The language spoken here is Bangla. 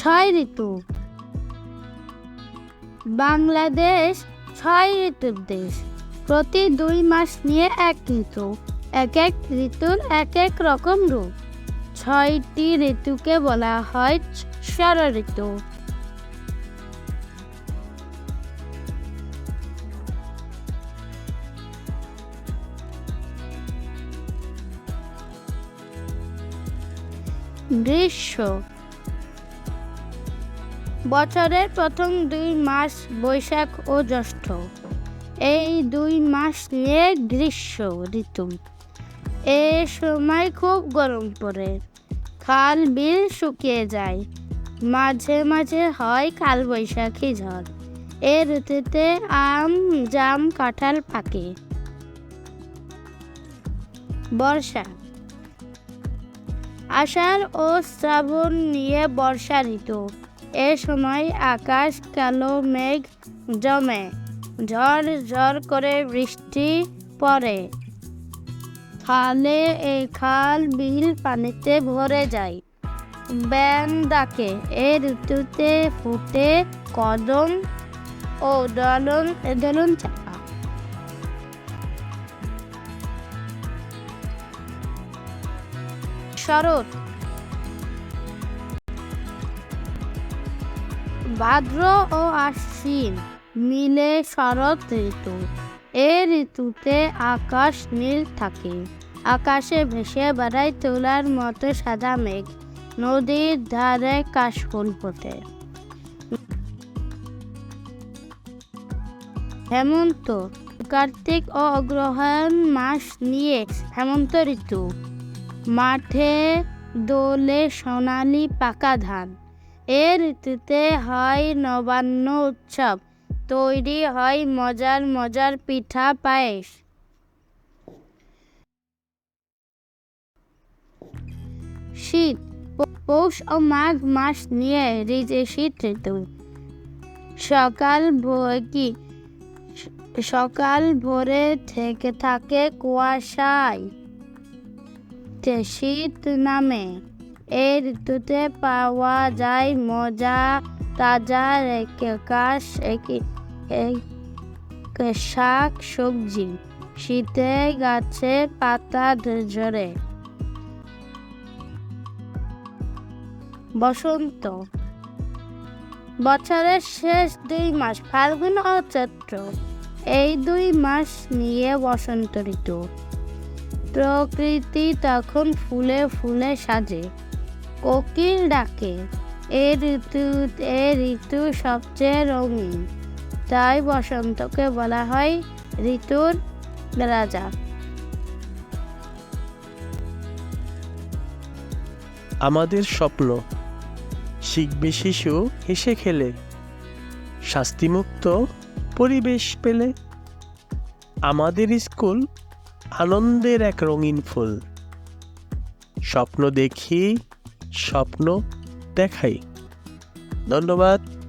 ছয় ঋতু। বাংলাদেশ ছয় ঋতুর দেশ। প্রতি দুই মাস নিয়ে এক ঋতু, এক এক ঋতুর এক এক রকম রূপ। ছয়টি ঋতুকে বলা হয় ষড় ঋতু। গ্রীষ্ম বছরের প্রথম দুই মাস বৈশাখ ও জ্যৈষ্ঠ। এই দুই মাস নিয়ে গ্রীষ্ম, ঋতু। এ সময় খুব গরম পড়ে। খাল বিল শুকিয়ে যায়। মাঝে মাঝে হয় কালবৈশাখী ঝড়। এ ঋতুতে আম, জাম, কাঁঠাল পাকে। বর্ষা। আষাঢ় ও শ্রাবণ নিয়ে বর্ষা ঋতু। এ সময় আকাশ, কালো মেঘ জমে। ঝড় ঝড় করে বৃষ্টি পড়ে। খালে এই খাল বিল পানিতে ভরে যায়। ব্যান ডাকে, এ ঋতুতে ফুটে কদম ও দলন দলন চাপা শরৎ ভাদ্র ও আশ্বিন মিলে শরৎ ঋতু। এ ঋতুতে আকাশ নীল থাকে। আকাশে ভেসে বেড়ায় তোলার মতো সাদা মেঘ। নদীর ধারে কাশফুল ফোটে। হেমন্ত, কার্তিক ও অগ্রহায়ণ মাস নিয়ে হেমন্ত ঋতু। মাঠে দোলে সোনালি পাকা ধান। এ ঋতুতে হয় নবান্ন উৎসব। তৈরি হয় মজার মজার পিঠা পায়েস। শীত, পৌষ ও মাঘ মাস নিয়ে ঋতু শীত ঋতু। সকাল কি সকাল ভোরে থেকে থাকে কুয়াশায়। শীত নামে। এই ঋতুতে পাওয়া যায় মজা, তাজা কাশ শাক, সবজি। শীতে গাছে পাতা ঝরে। বসন্ত। বছরের শেষ দুই মাস ফাল্গুন ও চৈত্র। এই দুই মাস নিয়ে বসন্ত ঋতু। প্রকৃতি তখন ফুলে ফুলে সাজে। কোকিল ডাকে, এ ঋতু এ ঋতু সবচেয়ে রঙিন। তাই বসন্তকে বলা হয় ঋতুর রাজা। আমাদের স্বপ্ন, শিখবে শিশু হেসে খেলে, শাস্তিমুক্ত পরিবেশ পেলে। আমাদের স্কুল আনন্দের এক রঙিন ফুল। স্বপ্ন দেখি স্বপ্ন দেখাই। ধন্যবাদ।